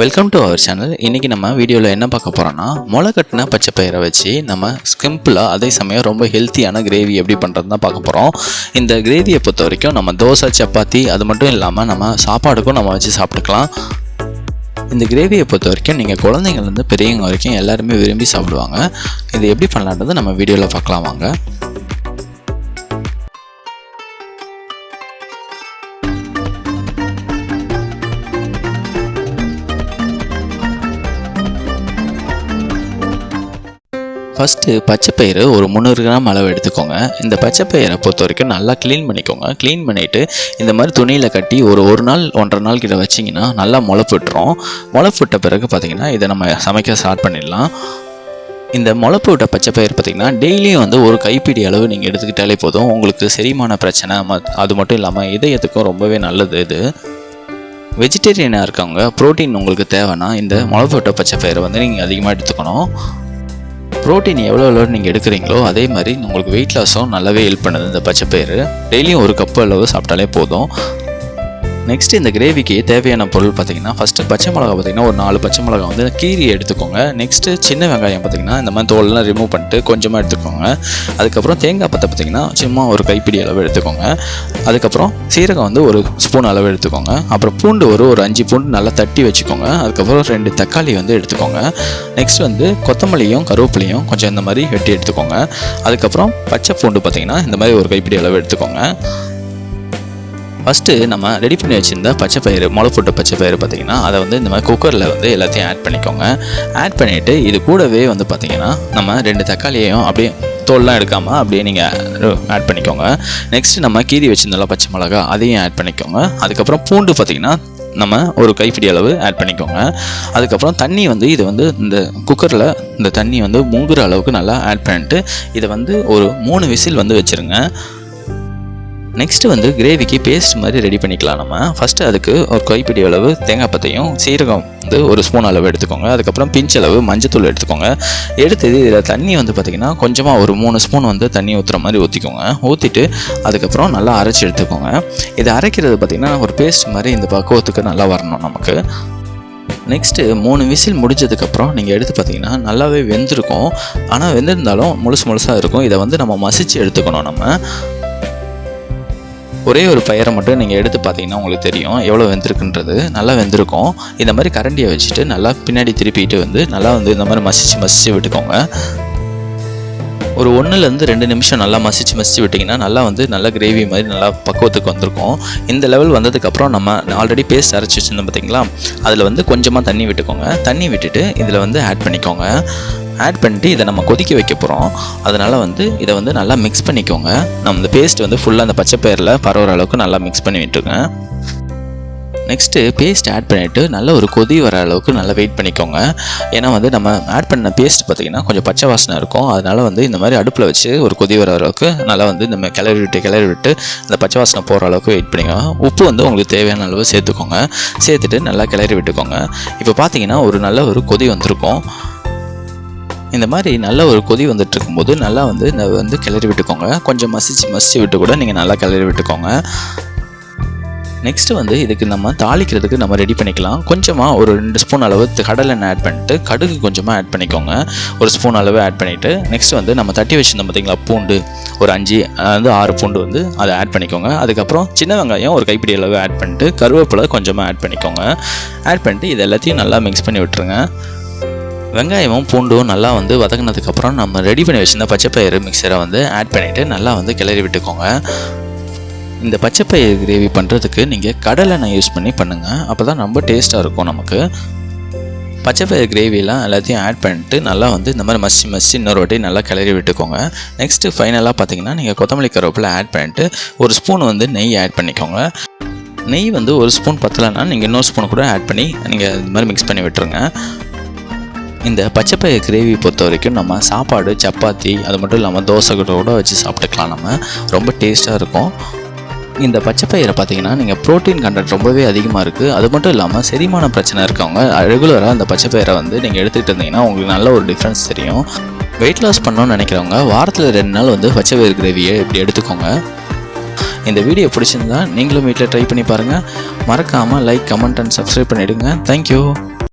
Welcome to our channel இன்றைக்கி நம்ம வீடியோவில் என்ன பார்க்க போகிறோன்னா முளை கட்டின பச்சை பயிரை வச்சு நம்ம சிம்பிளாக அதே சமயம் ரொம்ப ஹெல்த்தியான கிரேவி எப்படி பண்ணுறது தான் பார்க்க போகிறோம் இந்த கிரேவியை பொறுத்த வரைக்கும் நம்ம தோசை சப்பாத்தி அது மட்டும் இல்லாமல் நம்ம சாப்பாடுக்கும் நம்ம வச்சு சாப்பிட்டுக்கலாம். இந்த கிரேவியை பொறுத்த வரைக்கும் நீங்கள் குழந்தைங்கள்லேருந்து பெரியவங்க வரைக்கும் எல்லாருமே விரும்பி சாப்பிடுவாங்க. இது எப்படி பண்ணலான்றது நம்ம வீடியோவில் பார்க்கலாம் வாங்க. ஃபஸ்ட்டு பச்சைப்பயிறு ஒரு முந்நூறு கிராம் அளவு எடுத்துக்கோங்க. இந்த பச்சைப்பயிரை பொறுத்த வரைக்கும் நல்லா க்ளீன் பண்ணிக்கோங்க. க்ளீன் பண்ணிவிட்டு இந்த மாதிரி துணியில் கட்டி ஒரு ஒரு நாள் ஒன்றரை நாள் கிட்ட வச்சிங்கன்னா நல்லா முளைப்பு விட்டுரும் விட்ட பிறகு பார்த்திங்கன்னா இதை நம்ம சமைக்க ஸ்டார்ட் பண்ணிடலாம். இந்த முளைப்பு விட்ட பச்சைப்பயிர் பார்த்திங்கன்னா டெய்லியும் வந்து ஒரு கைப்பிடி அளவு நீங்கள் எடுத்துக்கிட்டாலே போதும். உங்களுக்கு செரிமான பிரச்சனை ம அது மட்டும் இல்லாமல் இதயத்துக்கும் ரொம்பவே நல்லது இது. வெஜிடேரியனாக இருக்கவங்க ப்ரோட்டீன் உங்களுக்கு தேவைன்னா இந்த முளைப்பு விட்ட பச்சைப்பயிரை வந்து நீங்கள் அதிகமாக எடுத்துக்கணும். ப்ரோட்டீன் எவ்வளோ எவ்வளோ நீங்கள் எடுக்கிறீங்களோ அதே மாதிரி உங்களுக்கு வெயிட் லாஸும் நல்லாவே ஹெல்ப் பண்ணுது இந்த பச்சை பயிறு டெய்லியும் ஒரு கப்பு அளவு சாப்பிட்டாலே போதும். நெக்ஸ்ட் இந்த கிரேவிக்கு தேவையான பொருள் பார்த்தீங்கன்னா ஃபஸ்ட்டு பச்சை மிளகா பார்த்தீங்கன்னா ஒரு நாலு பச்சை மிளகா வந்து கீரி எடுத்துக்கோங்க. நெக்ஸ்ட்டு சின்ன வெங்காயம் பார்த்தீங்கன்னா இந்த மாதிரி தோலெலாம் ரிமூவ் பண்ணிட்டு கொஞ்சமாக எடுத்துக்கோங்க. அதுக்கப்புறம் தேங்காய் பத்தை பார்த்தீங்கன்னா சும்மா ஒரு கைப்பிடி அளவு எடுத்துக்கோங்க. அதுக்கப்புறம் சீரகம் வந்து ஒரு ஸ்பூன் அளவு எடுத்துக்கோங்க. அப்புறம் பூண்டு ஒரு ஒரு அஞ்சு பூண்டு நல்லா தட்டி வச்சுக்கோங்க. அதுக்கப்புறம் ரெண்டு தக்காளி வந்து எடுத்துக்கோங்க. நெக்ஸ்ட் வந்து கொத்தமல்லியும் கருவேப்பிலையும் கொஞ்சம் இந்த மாதிரி வெட்டி எடுத்துக்கோங்க. அதுக்கப்புறம் பச்சை பூண்டு பார்த்தீங்கன்னா இந்த மாதிரி ஒரு கைப்பிடி அளவு எடுத்துக்கோங்க. ஃபஸ்ட்டு நம்ம ரெடி பண்ணி வச்சுருந்த பச்சை பயிறு முளை போட்ட பச்சை பயிறு பார்த்திங்கன்னா அதை வந்து இந்த மாதிரி குக்கரில் வந்து எல்லாத்தையும் ஆட் பண்ணிக்கோங்க. ஆட் பண்ணிவிட்டு இது கூடவே வந்து பார்த்திங்கன்னா நம்ம ரெண்டு தக்காளியையும் அப்படியே தோல்லாம் எடுக்காமல் அப்படியே நீங்கள் ஆட் பண்ணிக்கோங்க. நெக்ஸ்ட் நம்ம கீரி வச்சுருந்தோம்ல பச்சை மிளகா அதையும் ஆட் பண்ணிக்கோங்க. அதுக்கப்புறம் பூண்டு பார்த்திங்கன்னா நம்ம ஒரு கைப்பிடி அளவு ஆட் பண்ணிக்கோங்க. அதுக்கப்புறம் தண்ணி வந்து இது வந்து இந்த குக்கரில் இந்த தண்ணி வந்து மூங்குற அளவுக்கு நல்லா ஆட் பண்ணிட்டு இதை வந்து ஒரு மூணு விசில் வந்து வச்சுருங்க. நெக்ஸ்ட்டு வந்து கிரேவிக்கு பேஸ்ட் மாதிரி ரெடி பண்ணிக்கலாம் நம்ம. ஃபஸ்ட்டு அதுக்கு ஒரு கைப்பிடி அளவு தேங்காய் பத்தையும் சீரகம் வந்து ஒரு ஸ்பூன் அளவு எடுத்துக்கோங்க. அதுக்கப்புறம் பிஞ்ச் அளவு மஞ்சத்தூள் எடுத்துக்கோங்க. எடுத்து இதில் தண்ணி வந்து பார்த்திங்கன்னா கொஞ்சமாக ஒரு மூணு ஸ்பூன் வந்து தண்ணி ஊற்றுற மாதிரி ஊற்றிக்கோங்க ஊற்றிட்டு அதுக்கப்புறம் நல்லா அரைச்சி எடுத்துக்கோங்க. இதை அரைக்கிறது பார்த்திங்கன்னா ஒரு பேஸ்ட் மாதிரி இந்த பக்குவத்துக்கு நல்லா வரணும் நமக்கு. நெக்ஸ்ட்டு மூணு விசில் முடிஞ்சதுக்கப்புறம் நீங்கள் எடுத்து பார்த்தீங்கன்னா நல்லாவே வெந்திருக்கும். ஆனால் வெந்திருந்தாலும் முழுசு முழுசாக இருக்கும். இதை வந்து நம்ம மசித்து எடுத்துக்கணும் நம்ம. ஒரே ஒரு பயிரை மட்டும் நீங்கள் எடுத்து பார்த்தீங்கன்னா உங்களுக்கு தெரியும் எவ்வளோ வெந்திருக்குன்றது. நல்லா வெந்திருக்கும். இந்த மாதிரி கரண்டியை வச்சுட்டு நல்லா பின்னாடி திருப்பிட்டு வந்து நல்லா வந்து இந்த மாதிரி மசிச்சு மசிச்சு விட்டுக்கோங்க. ஒரு ஒன்றுலேருந்து ரெண்டு நிமிஷம் நல்லா மசிச்சு மசிச்சு விட்டிங்கன்னா நல்லா வந்து நல்லா கிரேவி மாதிரி நல்லா பக்குவத்துக்கு வந்திருக்கும். இந்த லெவல் வந்ததுக்கப்புறம் நம்ம ஆல்ரெடி பேஸ்ட் அரைச்சி வச்சுருந்தோம் பார்த்தீங்களா அதில் வந்து கொஞ்சமாக தண்ணி விட்டுக்கோங்க. தண்ணி விட்டுட்டு இதில் வந்து ஆட் பண்ணிக்கோங்க. ஆட் பண்ணிட்டு இதை நம்ம கொதிக்க வைக்க போகிறோம் அதனால் வந்து இதை வந்து நல்லா மிக்ஸ் பண்ணிக்கோங்க. நம்ம இந்த பேஸ்ட் வந்து ஃபுல்லாக அந்த பச்சை பயிரில் பரவுற அளவுக்கு நல்லா மிக்ஸ் பண்ணி விட்டுருங்க. நெக்ஸ்ட்டு பேஸ்ட் ஆட் பண்ணிவிட்டு நல்ல ஒரு கொதி வர அளவுக்கு நல்லா வெயிட் பண்ணிக்கோங்க. ஏன்னா வந்து நம்ம ஆட் பண்ண பேஸ்ட் பார்த்திங்கன்னா கொஞ்சம் பச்சை வாசனை இருக்கும். அதனால் வந்து இந்த மாதிரி அடுப்பில் வச்சு ஒரு கொதி வர அளவுக்கு நல்லா வந்து நம்ம கிளறி விட்டு கிளறி விட்டு இந்த பச்சை வாசனை போகிற அளவுக்கு வெயிட் பண்ணிக்கோங்க. உப்பு வந்து உங்களுக்கு தேவையான அளவு சேர்த்துக்கோங்க. சேர்த்துட்டு நல்லா கிளறி விட்டுக்கோங்க. இப்போ பார்த்தீங்கன்னா ஒரு நல்ல ஒரு கொதி வந்திருக்கும். இந்த மாதிரி நல்ல ஒரு கொதி வந்துட்டு இருக்கும்போது நல்லா வந்து இந்த வந்து கிளறி விட்டுக்கோங்க. கொஞ்சம் மசிச்சு மசிச்சு விட்டு கூட நீங்கள் நல்லா கிளறி விட்டுக்கோங்க. நெக்ஸ்ட்டு வந்து இதுக்கு நம்ம தாளிக்கிறதுக்கு நம்ம ரெடி பண்ணிக்கலாம். கொஞ்சமாக ஒரு ரெண்டு ஸ்பூன் அளவு கடலெண்ணெய் ஆட் பண்ணிட்டு கடுகு கொஞ்சமாக ஆட் பண்ணிக்கோங்க. ஒரு ஸ்பூன் அளவு ஆட் பண்ணிவிட்டு நெக்ஸ்ட் வந்து நம்ம தட்டி வச்சுருந்தோம் பார்த்தீங்களா பூண்டு ஒரு அஞ்சு அதாவது ஆறு பூண்டு வந்து அதை ஆட் பண்ணிக்கோங்க. அதுக்கப்புறம் சின்ன வெங்காயம் ஒரு கைப்பிடி அளவு ஆட் பண்ணிட்டு கருவேப்பிலை கொஞ்சமாக ஆட் பண்ணிக்கோங்க. ஆட் பண்ணிட்டு இது எல்லாத்தையும் நல்லா மிக்ஸ் பண்ணி விட்டுருங்க. வெங்காயமும் பூண்டும் நல்லா வந்து வதங்கினதுக்கப்புறம் நம்ம ரெடி பண்ணி வச்சுருந்த பச்சைப்பயிறு மிக்சரை வந்து ஆட் பண்ணிவிட்டு நல்லா வந்து கிளறி விட்டுக்கோங்க. இந்த பச்சைப்பயிறு கிரேவி பண்ணுறதுக்கு நீங்கள் கடலை நான் யூஸ் பண்ணி பண்ணுங்கள் அப்போ தான் ரொம்ப டேஸ்ட்டாக இருக்கும் நமக்கு. பச்சைப்பயிறு கிரேவிலாம் எல்லாத்தையும் ஆட் பண்ணிட்டு நல்லா வந்து இந்த மாதிரி மசி மசி இன்னொரு வாட்டி நல்லா கிளறி விட்டுக்கோங்க. நெக்ஸ்ட்டு ஃபைனலாக பார்த்தீங்கன்னா நீங்கள் கொத்தமல்லி கருவேப்பில் ஆட் பண்ணிட்டு ஒரு ஸ்பூன் வந்து நெய் ஆட் பண்ணிக்கோங்க. நெய் வந்து ஒரு ஸ்பூன் பத்தலைன்னா நீங்கள் இன்னொரு ஸ்பூன் கூட ஆட் பண்ணி நீங்கள் இது மாதிரி மிக்ஸ் பண்ணி விட்டுருங்க. இந்த பச்சைப்பயிறு கிரேவி பொறுத்த வரைக்கும் நம்ம சாப்பாடு சப்பாத்தி அது மட்டும் இல்லாமல் தோசை கூட வச்சு சாப்பிட்டுக்கலாம் நம்ம. ரொம்ப டேஸ்ட்டாக இருக்கும். இந்த பச்சைப்பயிரை பார்த்தீங்கன்னா நீங்கள் ப்ரோட்டீன் கண்டென்ட் ரொம்பவே அதிகமாக இருக்குது அது மட்டும் இல்லாமல் செரிமான பிரச்சனை இருக்கவங்க ரெகுலராக அந்த பச்சைப்பயிரை வந்து நீங்கள் எடுத்துகிட்டு இருந்தீங்கன்னா உங்களுக்கு நல்ல ஒரு டிஃப்ரென்ஸ் தெரியும். வெயிட் லாஸ் பண்ணணும்னு நினைக்கிறவங்க வாரத்தில் ரெண்டு நாள் வந்து பச்சைப்பயிறு கிரேவியை இப்படி எடுத்துக்கோங்க. இந்த வீடியோ பிடிச்சிருந்தா நீங்களும் வீட்டில் ட்ரை பண்ணி பாருங்கள் மறக்காமல் லைக் கமெண்ட் அண்ட் சப்ஸ்கிரைப் பண்ணிவிடுங்க தேங்க்யூ